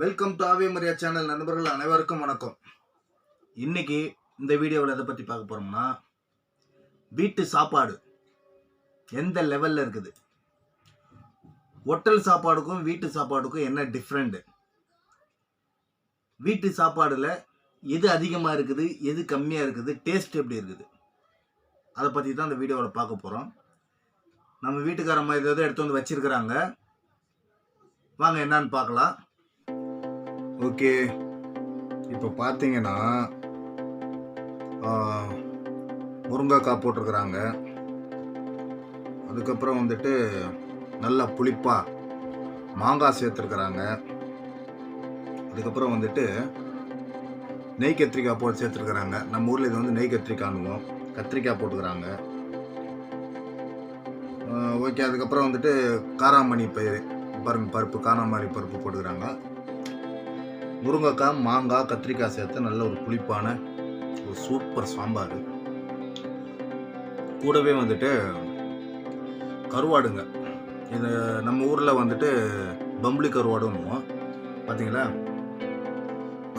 Welcome to ஆவே Maria channel நண்பர்கள் அனைவருக்கும் வணக்கம். இன்னைக்கு இந்த வீடியோவில் எதை பற்றி பார்க்க போகிறோம்னா வீட்டு சாப்பாடு எந்த லெவலில் இருக்குது? ஹோட்டல் சாப்பாடுக்கும் வீட்டு சாப்பாடுக்கும் என்ன டிஃப்ரெண்ட்டு வீட்டு சாப்பாடில் எது அதிகமாக இருக்குது எது கம்மியாக இருக்குது டேஸ்ட் எப்படி இருக்குது? அதை பற்றி தான் இந்த வீடியோவில் பார்க்க போகிறோம் நம்ம வீட்டுக்காரம்மா ஏதாவது எடுத்து வந்து வச்சுருக்கிறாங்க. வாங்க என்னான்னு பார்க்கலாம். ஓகே. இப்போ பார்த்தீங்கன்னா முருங்கைக்காய் போட்டிருக்கிறாங்க. அதுக்கப்புறம் வந்துட்டு நல்லா புளிப்பாக மாங்காய் சேர்த்துருக்குறாங்க. அதுக்கப்புறம் வந்துட்டு நெய் கத்திரிக்காய் போட்டு சேர்த்துருக்குறாங்க. நம்ம ஊரில் இது வந்து நெய் கத்திரிக்காய்னுவோம் கத்திரிக்காய் போட்டுக்கிறாங்க. ஓகே. அதுக்கப்புறம் வந்துட்டு காராமணி பயிர் பாருங்க பருப்பு காராமணி பருப்பு போட்டுக்கிறாங்க. முருங்கைக்காய் மாங்காய் கத்திரிக்காய் சேர்த்து நல்ல ஒரு புளிப்பான ஒரு சூப்பர் சாம்பார். கூடவே வந்துட்டு கருவாடுங்க. இது நம்ம ஊரில் வந்துட்டு பம்புளி கருவாடுன்னுவோம் பார்த்தீங்களா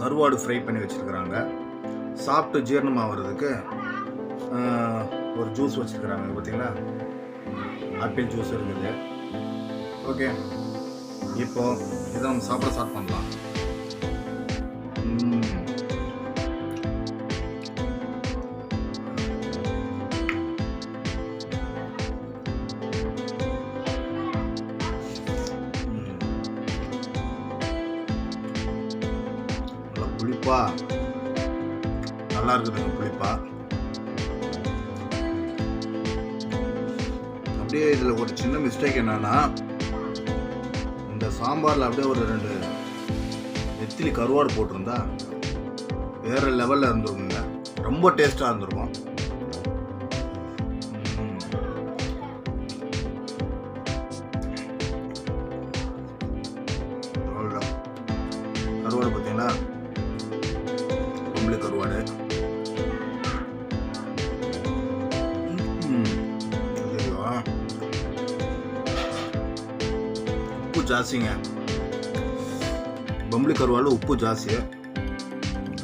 கருவாடு ஃப்ரை பண்ணி வச்சுருக்குறாங்க. சாப்பிட்டு ஜீரணமாகிறதுக்கு ஒரு ஜூஸ் வச்சுருக்குறாங்க. பார்த்தீங்களா ஆப்பிள் ஜூஸ் இருக்குது. ஓகே இப்போ இதை நம்ம சாப்பிட ஸ்டார்ட் பண்ணலாம். நல்லா நல்லா இருக்குதுங்க புளிப்பா அப்படியே இதில் ஒரு சின்ன மிஸ்டேக் என்னன்னா இந்த சாம்பாரில் அப்படியே ஒரு ரெண்டு நெத்திலி கருவாடு போட்டிருந்தா வேற லெவலில் இருந்திருக்குங்க. ரொம்ப டேஸ்ட்டாக இருந்திருக்கும். கருவாடு பார்த்தீங்கன்னா கருவாடு. உப்பு ஜாஸ்திங்க. பொம்பளை கருவாடு உப்பு ஜாஸ்தி.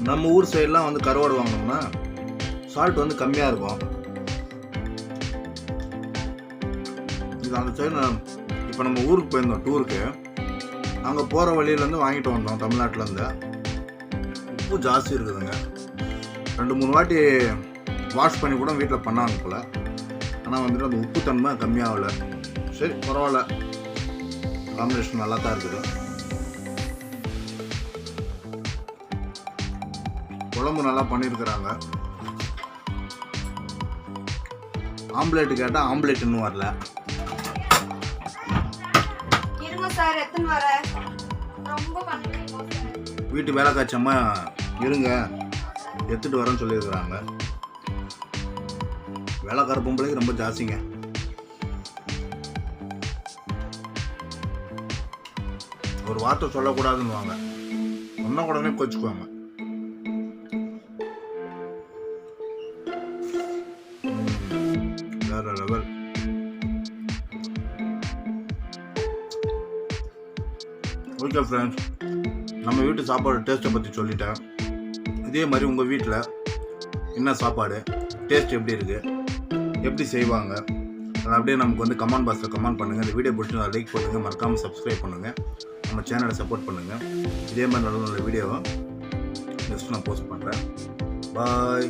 நம்ம ஊர் சைட்லாம் வந்து கருவாடு வாங்கினோம்னா சால்ட் வந்து கம்மியாக இருக்கும். இது அந்த சைடு இப்போ நம்ம ஊருக்கு போயிருந்தோம் டூருக்கு அங்கே போகிற வழியிலேருந்து வாங்கிட்டு வந்தோம் தமிழ்நாட்டிலேருந்து உப்பு ஜாஸ்தி இருக்குதுங்க. ரெண்டு மூணு வாட்டி வாஷ் பண்ணி கூட வீட்டில் பண்ணாங்க போல். ஆனால் வந்துட்டு அந்த உப்பு தன்மை கம்மியாகல. சரி பரவாயில்ல. காம்பினேஷன் நல்லா தான் இருக்குது. குழம்பு நல்லா பண்ணியிருக்கிறாங்க. ஆம்லேட் கேட்டால் ஆம்லேட் இன்னும் வரல வீட்டு வேலை காய்ச்சம்மா இருங்க. எடுத்துட்டு வரேன்னு சொல்லியிருக்கிறாங்க. வேலைக்கார பொம்பளைக்கு ரொம்ப ஜாஸ்திங்க. ஒரு வார்த்தை சொல்லக்கூடாதுன்னு வாங்க சொன்ன உடனே கோச்சுக்குவாங்க. வேற லெவல் ஓகே ஃப்ரெண்ட்ஸ் நம்ம வீட்டு சாப்பாடு டேஸ்ட்டை பற்றி சொல்லிட்டேன். இதே மாதிரி உங்கள் வீட்டில் என்ன சாப்பாடு? டேஸ்ட் எப்படி இருக்குது எப்படி செய்வாங்க? அதை அப்படியே நமக்கு வந்து கமெண்ட் பாக்ஸில் கமெண்ட் பண்ணுங்கள் இந்த வீடியோ பிடிச்சி லைக் பண்ணுங்கள் மறக்காமல் சப்ஸ்கிரைப் பண்ணுங்கள் நம்ம சேனலை சப்போர்ட் பண்ணுங்கள் இதே மாதிரி நல்ல நல்ல வீடியோவை நெக்ஸ்ட் நான் போஸ்ட் பண்ணுறேன் பாய்